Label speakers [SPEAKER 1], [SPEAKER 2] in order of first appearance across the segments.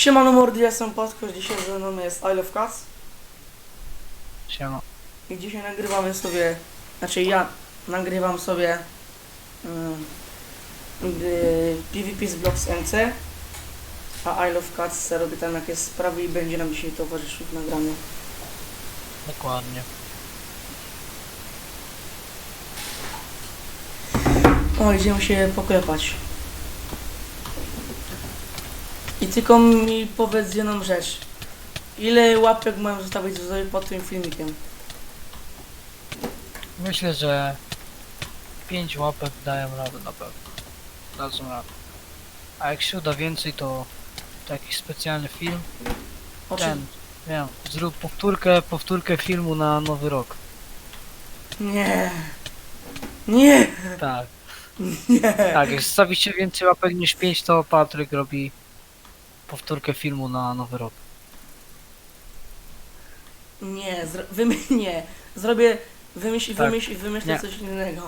[SPEAKER 1] Siemano mordy, ja jestem Podkosz, dzisiaj ze mną jest I Love Cats
[SPEAKER 2] Siema.
[SPEAKER 1] i dzisiaj nagrywamy sobie, znaczy ja nagrywam sobie um, PvP z Blocks MC a I Love Cats robi tam jakieś sprawy i będzie nam dzisiaj towarzyszył w nagraniu.
[SPEAKER 2] Dokładnie.
[SPEAKER 1] O, idziemy się poklepać. I tylko mi powiedz jedną rzecz. Ile łapek mają zostawić sobie pod tym filmikiem?
[SPEAKER 2] Myślę, że 5 łapek dają radę na pewno. Dadzą radę. A jak się uda więcej, to taki specjalny film.
[SPEAKER 1] O czym?
[SPEAKER 2] Ten, wiem, zrób powtórkę, powtórkę filmu na nowy rok.
[SPEAKER 1] Nie. Nie.
[SPEAKER 2] Tak,
[SPEAKER 1] Nie.
[SPEAKER 2] tak, jak zostawicie więcej łapek niż 5, to Patryk robi powtórkę filmu na nowy rok.
[SPEAKER 1] Nie. Zro... Wymy... Nie. Zrobię... Wymyśl,
[SPEAKER 2] Tak.
[SPEAKER 1] wymyśl, wymyślę
[SPEAKER 2] Nie.
[SPEAKER 1] coś innego.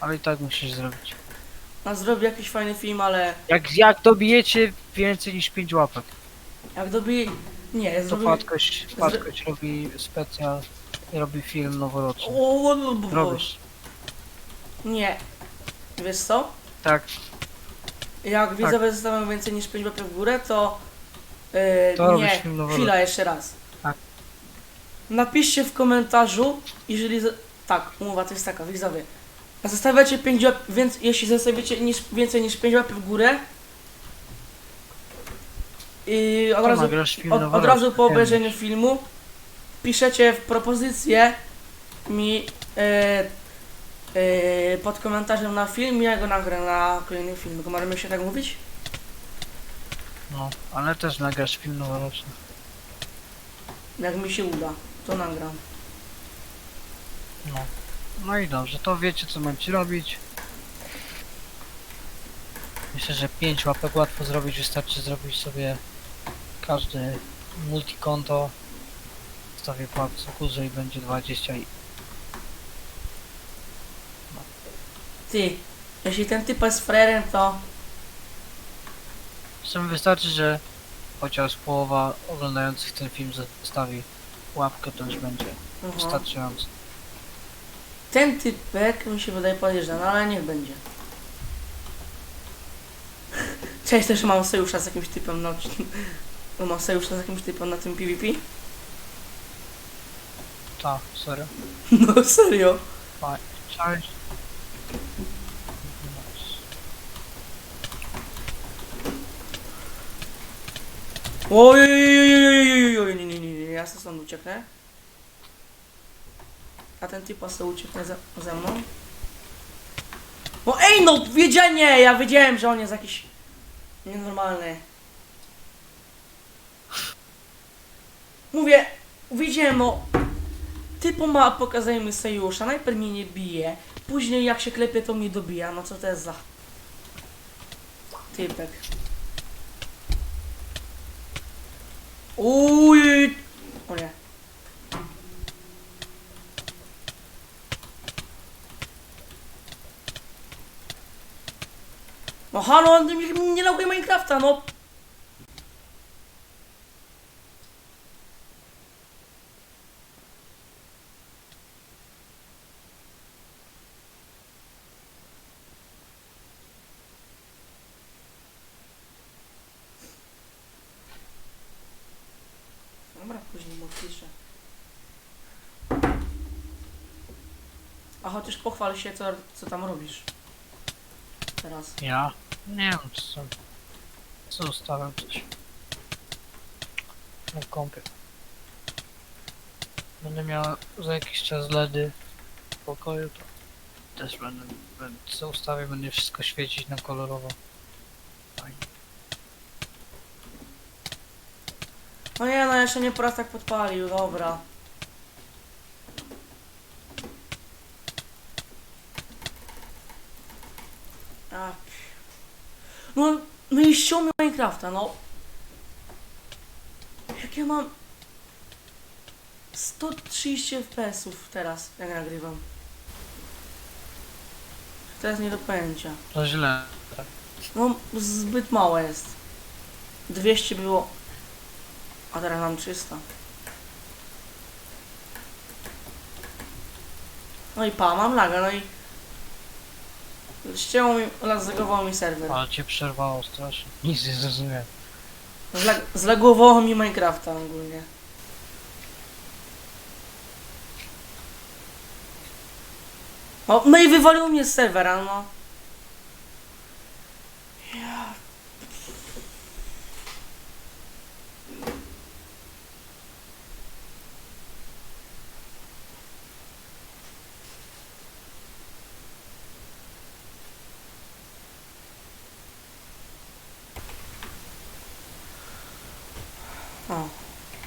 [SPEAKER 2] Ale i tak musisz zrobić.
[SPEAKER 1] No zrobię jakiś fajny film, ale
[SPEAKER 2] Jak, jak dobijecie więcej niż 5 łapek,
[SPEAKER 1] jak dobi... Nie,
[SPEAKER 2] to
[SPEAKER 1] zrobię...
[SPEAKER 2] Patkoś, Patkoś robi specjal, robi film noworoczny.
[SPEAKER 1] O, o, o, o.
[SPEAKER 2] Robisz.
[SPEAKER 1] Nie. Wiesz co?
[SPEAKER 2] Tak,
[SPEAKER 1] Jak widzowie zostawią więcej niż 5 łapek w górę, to... Yy,
[SPEAKER 2] To
[SPEAKER 1] nie, chwila, jeszcze raz.
[SPEAKER 2] Tak.
[SPEAKER 1] Napiszcie w komentarzu, jeżeli... z- Tak, umowa to jest taka, widzowie. Zostawiacie 5 łap... Więc, jeśli zostawicie niż, więcej niż 5 łapek w górę... I od razu,
[SPEAKER 2] nagrasz film
[SPEAKER 1] od, od razu po obejrzeniu filmu piszecie w propozycję mi e, e, pod komentarzem na film, ja go nagrę na kolejny film. Możemy się tak mówić?
[SPEAKER 2] No, ale też nagrasz film noworoczny.
[SPEAKER 1] Jak mi się uda, to nagram.
[SPEAKER 2] No. No i dobrze, to wiecie co macie robić. Myślę, że 5 łapek łatwo zrobić, wystarczy zrobić sobie każdy multikonto. Stawię palce w górze i będzie 20 i
[SPEAKER 1] Ty, jeśli ten typ jest frerem, to
[SPEAKER 2] Zresztą wystarczy, że chociaż połowa oglądających ten film zostawi łapkę, to już będzie
[SPEAKER 1] aha.
[SPEAKER 2] wystarczająco.
[SPEAKER 1] ten typek mi się wydaje podejrzany, ale niech będzie. Cześć, też mam sojusza z jakimś typem na... No, mam sojusza z jakimś typem na tym PvP?
[SPEAKER 2] Tak, serio.
[SPEAKER 1] No serio.
[SPEAKER 2] Cześć.
[SPEAKER 1] Oj, nie, nie, nie, ja sobie stąd ucieknę. A ten typa sobie ucieknie ze, mną. No ej no, nie, ja wiedziałem, że on jest jakiś nienormalny. Mówię, wiedziałem, no. Typu ma, pokazujemy sojusza, najpierw mnie nie bije, później jak się klepie, to mnie dobija, no co to jest za... Typek. Uj! O nie. No halo, nie, nie loguje Minecrafta, no. Dobra, A chociaż pochwal się, co, co tam robisz. Teraz.
[SPEAKER 2] Ja? Nie wiem, co... Co ustawiam coś. Na kompie. Będę miał za jakiś czas LEDy w pokoju, to też będę, będę co ustawię, będzie wszystko świecić na kolorowo.
[SPEAKER 1] No nie, no jeszcze nie po raz tak podpalił, dobra. Pff. no, no i ściągnął Minecrafta, no. Jak ja mam 130 FPS-ów teraz, jak nagrywam. Teraz nie do pojęcia.
[SPEAKER 2] To źle.
[SPEAKER 1] No, zbyt małe jest. 200 było. A teraz mam 300. No i pa, mam laga, no i... Ścięło mi, zagowało mi serwer.
[SPEAKER 2] Ale cię przerwało strasznie. Nic nie zrozumiałem.
[SPEAKER 1] Zlag, zlagowało mi Minecrafta ogólnie. O, no i wywalił mnie z serwera, no. O,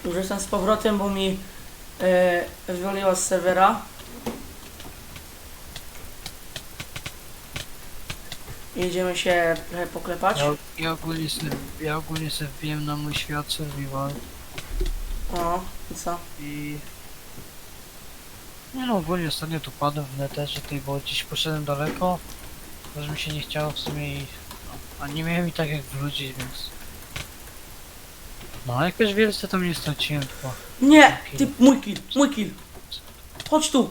[SPEAKER 1] już jestem z powrotem, bo mi e, wywaliła z serwera. Jedziemy się trochę poklepać.
[SPEAKER 2] Ja, ja ogólnie sobie, ja ogólnie wbiłem na mój świat survival
[SPEAKER 1] O, i co?
[SPEAKER 2] i... Nie no, ogólnie ostatnio tu padłem w neterze tej, bo gdzieś poszedłem daleko, też mi się nie chciało w sumie i... A nie miałem i tak jak wrócić, więc... No, jakoś wielce tam nie straciłem chyba.
[SPEAKER 1] Nie! Ty, mój kill, mój kill! Chodź tu!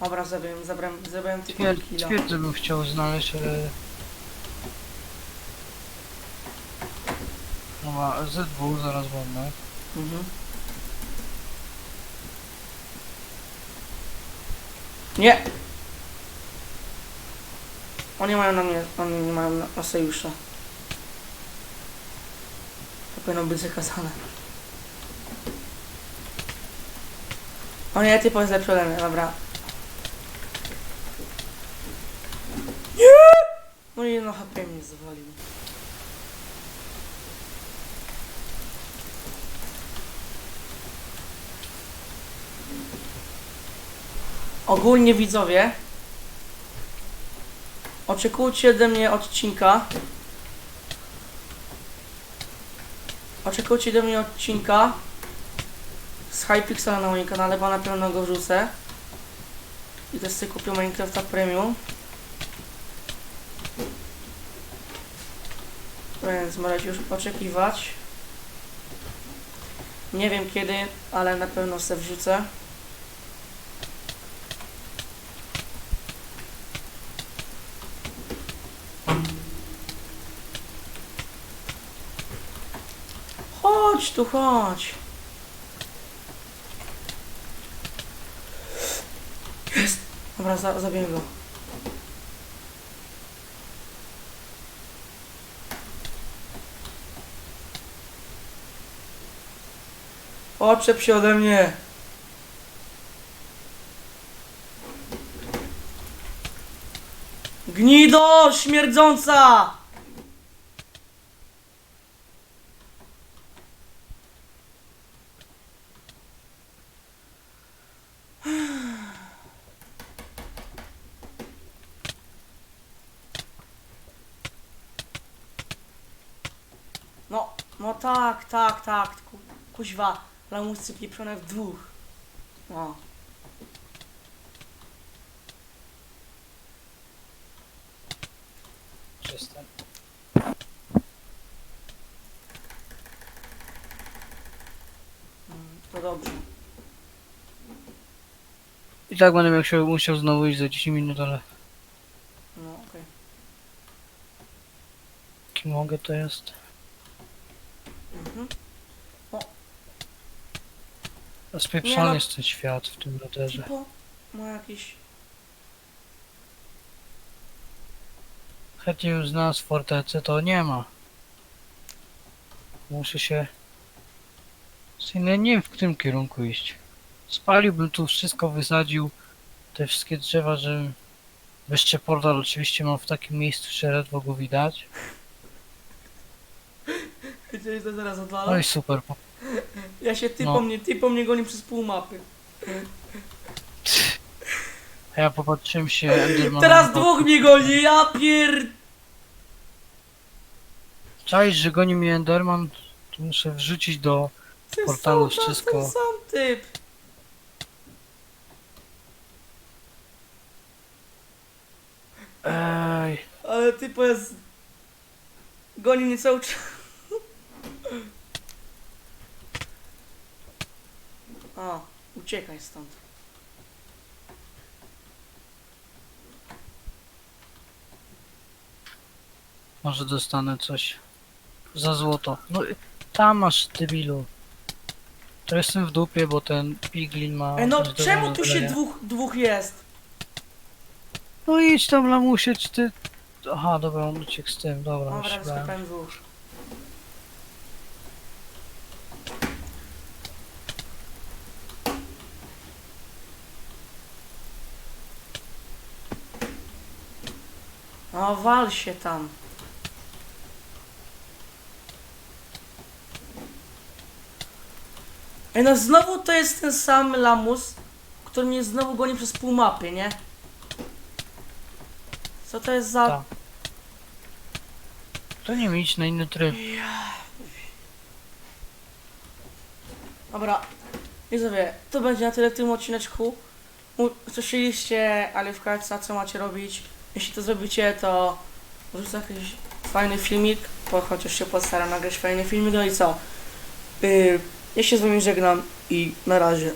[SPEAKER 1] Dobra, zabiłem, zabrałem, zabrałem tylko killa.
[SPEAKER 2] twierdzę bym chciał znaleźć, ale... No ma Z2 zaraz będę.
[SPEAKER 1] Mhm. Nie! Oni mają na mnie, oni nie mają na, na sojusza. Powinno być zakazane. O nie, ty jest lepszy ode mnie, dobra. Nie! No i no HP mnie zwalił. Ogólnie widzowie, oczekujcie ode mnie odcinka. Oczekujcie ode mnie odcinka z Hypixela na moim kanale, bo na pewno go wrzucę. I też sobie kupię Minecrafta Premium. Więc możecie już oczekiwać. Nie wiem kiedy, ale na pewno sobie wrzucę. Tu, chodź. Jest. Dobra, za, zabiję go. Oczep się ode mnie. Gnido śmierdząca! No, tak, tak, tak, ku, kuźwa, lamusy pieprzone w dwóch. No.
[SPEAKER 2] Przestań.
[SPEAKER 1] Mm, To dobrze.
[SPEAKER 2] I tak będę musiał, musiał znowu iść za 10 minut, ale
[SPEAKER 1] No, okej.
[SPEAKER 2] kim mogę to jest?
[SPEAKER 1] Mhm. Nie no.
[SPEAKER 2] jest ten świat w tym roderze.
[SPEAKER 1] Ma jakiś...
[SPEAKER 2] Chętnie bym znalazł fortecę, to nie ma. Muszę się... Syny, nie wiem w którym kierunku iść. Spaliłbym tu wszystko, wysadził te wszystkie drzewa, żebym... Jeszcze portal oczywiście mam w takim miejscu, że ledwo go widać.
[SPEAKER 1] Wiecie, to zaraz odwalam?
[SPEAKER 2] No i super. po-
[SPEAKER 1] Ja się typo
[SPEAKER 2] no.
[SPEAKER 1] mnie, typo mnie goni przez pół mapy.
[SPEAKER 2] A ja popatrzyłem się Endermana
[SPEAKER 1] Teraz dwóch mnie goni, ja pier...
[SPEAKER 2] Czaisz, że goni mnie Enderman? To muszę wrzucić do...
[SPEAKER 1] Ten
[SPEAKER 2] Portalu
[SPEAKER 1] sam,
[SPEAKER 2] wszystko.
[SPEAKER 1] Ten sam typ.
[SPEAKER 2] Ej...
[SPEAKER 1] Ale typo jest... Goni mnie cały czas. O, uciekaj stąd.
[SPEAKER 2] Może dostanę coś za złoto. No i tam masz debilu. To jestem w dupie, bo ten piglin ma...
[SPEAKER 1] Ej, no
[SPEAKER 2] coś do
[SPEAKER 1] czemu tu się dwóch, dwóch jest?
[SPEAKER 2] No idź tam lamusie, czy ty... Aha, dobra, on uciekł z tym, dobra,
[SPEAKER 1] Dobra,
[SPEAKER 2] już
[SPEAKER 1] dwóch. O, wal się tam. Ej, no znowu to jest ten sam lamus, który mnie znowu goni przez pół mapy, nie? Co to jest za...
[SPEAKER 2] Tak. To nie idź na inny tryb.
[SPEAKER 1] Dobra, widzowie, to będzie na tyle w tym odcineczku. U- Słyszeliście, ale w końcu co macie robić. Jeśli to zrobicie, to wrzucę jakiś fajny filmik, bo chociaż się postaram nagrać fajny filmik, no i co? Yy, ja się z wami żegnam i na razie.